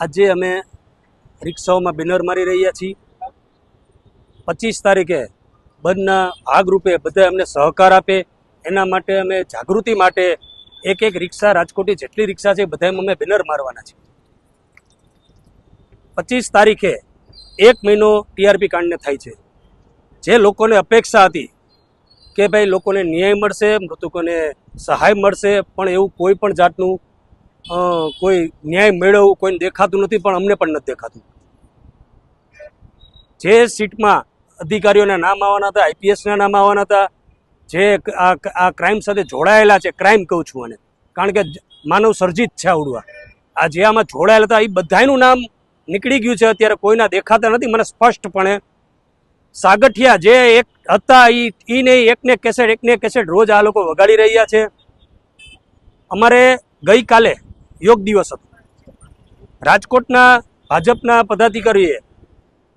આજે અમે રિક્ષાઓમાં બેનર મારી રહ્યા છીએ. પચીસ તારીખે બંધના ભાગરૂપે બધા અમને સહકાર આપે. એના માટે અમે જાગૃતિ માટે એક એક રિક્ષા, રાજકોટની જેટલી રિક્ષા છે બધા અમે બેનર મારવાના છે પચીસ તારીખે એક મહિનો ટીઆરપી કાંડને થાય છે. જે લોકોને અપેક્ષા હતી કે ભાઈ લોકોને ન્યાય મળશે, મૃતકોને સહાય મળશે, પણ એવું કોઈ પણ જાતનું કોઈ ન્યાય મેળવવું કોઈને દેખાતું નથી, પણ અમને પણ નથી દેખાતું. જે સીટમાં અધિકારીઓના નામ આવવાના હતા, આઈપીએસના નામ આવવાના હતા, જે આ ક્રાઇમ સાથે જોડાયેલા છે, ક્રાઇમ કહું છું અને કારણ કે માનવ સર્જિત છે આવડવા. આ જે આમાં જોડાયેલા હતા એ બધાયનું નામ નીકળી ગયું છે, અત્યારે કોઈના દેખાતા નથી. મને સ્પષ્ટપણે સાગઠિયા જે એક હતા એ ઈ ને એકને કેસેટ એકને કેસેટ રોજ આ લોકો વગાડી રહ્યા છે. અમારે ગઈકાલે યોગ દિવસ હતો. રાજકોટના ભાજપના પદાધિકારીએ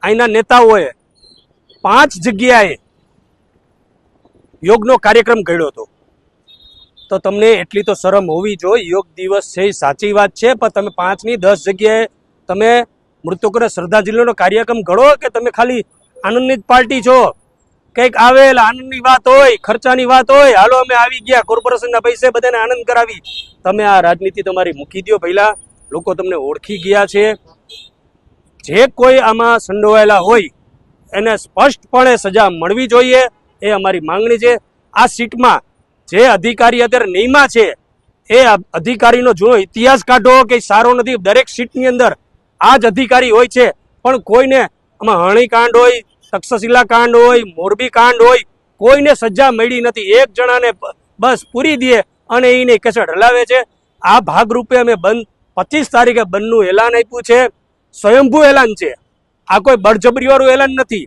અહીંના નેતાઓએ પાંચ જગ્યાએ યોગનો કાર્યક્રમ ઘડ્યો હતો. તો તમને એટલી તો શરમ હોવી જોઈએ, યોગ દિવસ છે એ સાચી વાત છે, પણ તમે પાંચની દસ જગ્યાએ તમે મૃતકોને શ્રદ્ધાંજલિનો કાર્યક્રમ ઘડો કે તમે ખાલી આનંદની પાર્ટી છો? કંઈક આવેલ આનંદની વાત હોય, ખર્ચાની વાત હોય, હાલો અમે આવી ગયા, કોર્પોરેશનના પૈસે બધાને આનંદ કરાવી. તમે આ રાજનીતિ તમારી મૂકી દો પહેલા લોકો તમને ઓળખી ગયા છે. જે કોઈ આમાં સંડોવાયેલા હોય, એને સ્પષ્ટપણે સજા મળવી જોઈએ, એ અમારી માંગણી છે. આ સીટમાં જે અધિકારી અત્યારે નિયમા છે, એ અધિકારીનો જૂનો ઇતિહાસ કાઢો કે સારો નથી. દરેક સીટની અંદર આ જ અધિકારી હોય છે. પણ કોઈને આમાં હણીકાંડ હોય તક્ષશિલા કાંડ હોય, મોરબી કાંડ હોય, કોઈને સજા મળી નથી. એક જણાને બસ પૂરી દે અને એને કેસેટ હલાવે છે. આ ભાગરૂપે અમે બંધ, પચીસ તારીખે બંધનું એલાન આપ્યું છે. સ્વયંભૂ એલાન છે. આ કોઈ બળજબરીવાળું એલાન નથી.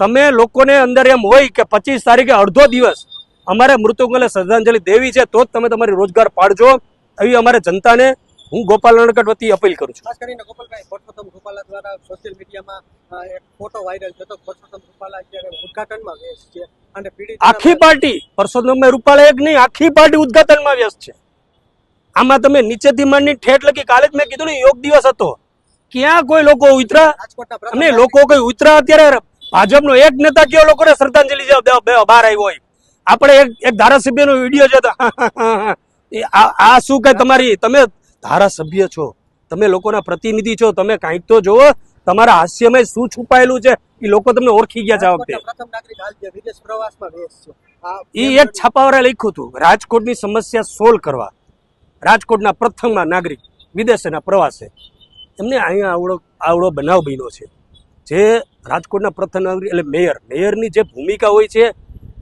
તમે લોકોને અંદર એમ હોય કે પચીસ તારીખે અડધો દિવસ અમારે મૃતકોને શ્રદ્ધાંજલિ દેવી છે, તો જ તમે તમારી રોજગાર પાડજો. એવી અમારે જનતાને હું ગોપાલ રણકટ વતી અપીલ કરું છું. ખાસ કરીને ગોપાલભાઈ પરસોત્તમ રૂપાલા દ્વારા સોશિયલ મીડિયામાં એક ફોટો વાયરલ થતો પરસોત્તમ રૂપાલા જ્યારે ઉદઘાટનમાં વ્યસ્ત છે અને પીડિત આખી પાર્ટી પરસોત્તમભાઈ રૂપાલા એક નહીં આખી પાર્ટી ઉદ્ઘાટનમાં વ્યસ્ત છે. આમાં તમે નીચેથી માંડી ઠેઠ લગી કાલે જ મેં કીધું ને યોગ દિવસ હતો. ક્યાં કોઈ લોકો ઉતરા? અને લોકો કોઈ ઉતરા અત્યારે? ભાજપનો એક નેતા કયો લોકોને શ્રદ્ધાંજલિ બહાર આવ્યો હોય? આપણે એક એક ધારાસભ્યનો વીડિયો છે આ આ શું કે તમારી તમે ધારાસભ્ય છો. તમે લોકોના પ્રતિનિધિ છો. તમે કાંઈક તો જુઓ તમારા હાસ્યમય શું છુપાયેલું છે? એ લોકો તમને ઓળખી ગયા છે આ વખતે. રાજકોટના પ્રથમ નાગરિક હાલ જે વિદેશ પ્રવાસમાં વ્યસ્ત છે. આ એ એક છાપાવાળા લખ્યું હતું રાજકોટની સમસ્યા સોલ્વ કરવા. રાજકોટના પ્રથમ નાગરિક વિદેશના પ્રવાસે. એમને અહીંયા આવડો આવડો બનાવ બન્યો છે. જે રાજકોટના પ્રથમ નાગરિક એટલે મેયર મેયરની જે ભૂમિકા હોય છે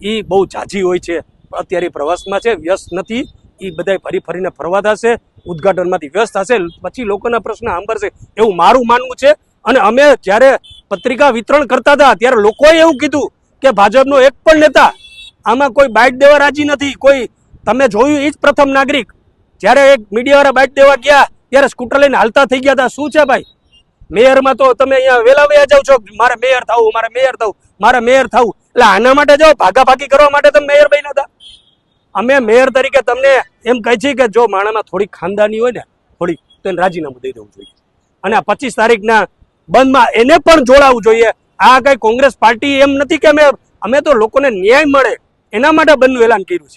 એ બહુ ઝાઝી હોય છે. અત્યારે પ્રવાસમાં છે વ્યસ્ત નથી. એ બધા ફરી ફરીને ફરવા થશે ઉદઘાટનમાંથી વ્યસ્ત થશે પછી લોકોના પ્રશ્ન સાંભળશે. એવું મારું માનવું છે. અને અમે જ્યારે પત્રિકા વિતરણ કરતા હતા, ત્યારે લોકોએ એવું કીધું કે ભાજપનો એક પણ નેતા આમાં કોઈ બાઇટ દેવા રાજી નથી. કોઈ, તમે જોયું એ જ પ્રથમ નાગરિક? જ્યારે એક મીડિયાવાળા બાઇટ દેવા ગયા, ત્યારે સ્કૂટર લઈને હાલતા થઈ ગયા હતા. શું છે ભાઈ? મેયરમાં તો તમે અહીંયા વહેલા વહેલા જાવ છો. મારે મેયર થવું, મારે મેયર થવું, મારે મેયર થવું. એટલે આના માટે જાઓ, ભાગાભાગી કરવા માટે તમે મેયર બન્યા હતા. અમે મેયર તરીકે તમને એમ કહે છે કે જો માણામાં થોડી ખાનદાની હોય ને, થોડી, તો એને રાજીનામું દઈ દેવું જોઈએ. અને આ પચીસ તારીખના બંધમાં એને પણ જોડાવવું જોઈએ. આ કઈ કોંગ્રેસ પાર્ટી એમ નથી કે અમે અમે તો લોકોને ન્યાય મળે. એના માટે બંધનું એલાન કર્યું છે.